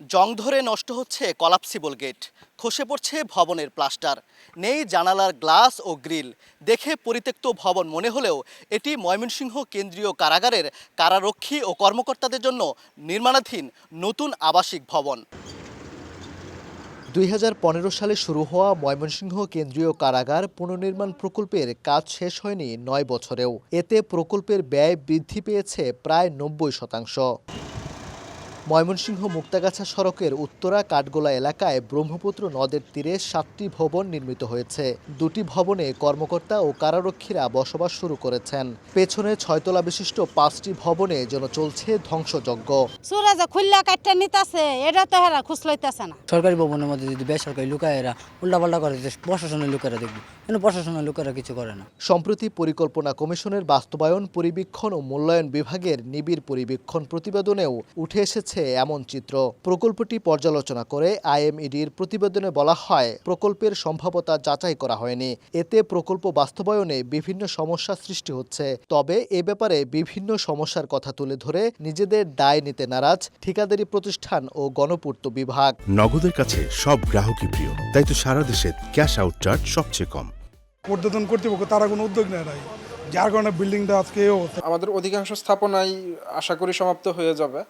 জং ধরে নষ্ট হচ্ছে কলাপসিবল গেট। খসে পড়ছে ভবনের প্লাস্টার। নেই জানালার গ্লাস ও গ্রিল। দেখে পরিত্যক্ত ভবন মনে হলেও এটি ময়মনসিংহ কেন্দ্রীয় কারাগারের কারারক্ষী ও কর্মকর্তাদের জন্য নির্মাণাধীন নতুন আবাসিক ভবন। দুই হাজার পনেরো সালে শুরু হওয়া ময়মনসিংহ কেন্দ্রীয় কারাগার পুনর্নির্মাণ প্রকল্পের কাজ শেষ হয়নি নয় বছরেও। এতে প্রকল্পের ব্যয় বৃদ্ধি পেয়েছে প্রায় নব্বই শতাংশ। ময়মনসিংহ মুক্তাগাছা সড়কের উত্তরা কাঠগোলা এলাকায় ব্রহ্মপুত্র নদের তীরে সাতটি ভবন নির্মিত হয়েছে। দুটি ভবনে কর্মকর্তা ও কারারক্ষীরা বসবাস শুরু করেছেন। পেছনে ছয়তলা বিশিষ্ট পাঁচটি ভবনে যেন চলছে ধ্বংসযজ্ঞ। খুললা নিতেছে এটা তো হেরা খুশ লইতেছে না। সরকারি ভবনের মধ্যে যদি বেসরকারি লুকায়েরা উল্টাপাল্টা করে প্রশাসনের লোকেরা দেখবে কিন্তু প্রশাসনের লোকেরা কিছু করে না? সম্প্রতি পরিকল্পনা কমিশনের বাস্তবায়ন পরিবীক্ষণ ও মূল্যায়ন বিভাগের নিবিড় পরিবীক্ষণ প্রতিবেদনেও উঠে এসেছে এমন চিত্র। প্রকল্পটি পর্যালোচনা করে আইএমইডির প্রতিবেদনে বলা হয় প্রকল্পের সম্ভাবতা যাচাই করা হয়নি। এতে প্রকল্প বাস্তবায়নে বিভিন্ন সমস্যা সৃষ্টি হচ্ছে। তবে এ ব্যাপারে বিভিন্ন সমস্যার কথা তুলে ধরে নিজেদের দায় নিতে নারাজ ঠিকাদারি প্রতিষ্ঠান ও গণপূর্ত বিভাগ। নগদের কাছে সব গ্রাহকই প্রিয় তাই তো সারা দেশে ক্যাশ আউট চার্জ সবচেয়ে কম। পর্যটন কর্তৃপক্ষ তারা কোনো উদ্যোগ নেয় নাই যার কারণে বিল্ডিংটা আজকে আমাদের অধিকাংশ স্থাপনাই আশা করি সমাপ্ত হয়ে যাবে।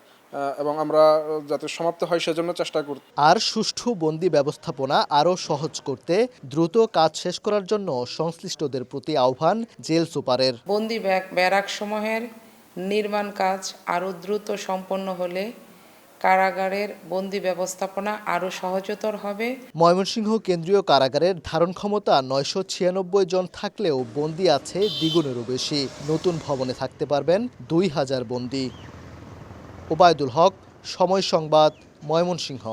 এবং আমরা যাতে সমাপ্ত হয় সেজন্য চেষ্টা করব আর সুষ্ঠু বন্দি ব্যবস্থাপনা আরও সহজ করতে দ্রুত কাজ শেষ করার জন্য সংশ্লিষ্টদের প্রতি আহ্বান জেল সুপারের। বন্দি ব্যারাক সমূহের নির্মাণ কাজ আরও দ্রুত সম্পন্ন হলে কারাগারের বন্দি ব্যবস্থাপনা আরও সহজতর হবে। ময়মনসিংহ কেন্দ্রীয় কারাগারের ধারণ ক্ষমতা নয়শো ছিয়ানব্বই জন থাকলেও বন্দি আছে দ্বিগুণেরও বেশি। নতুন ভবনে থাকতে পারবেন দুই হাজার বন্দি। ওবায়দুল হক সময় সংবাদ ময়মনসিংহ।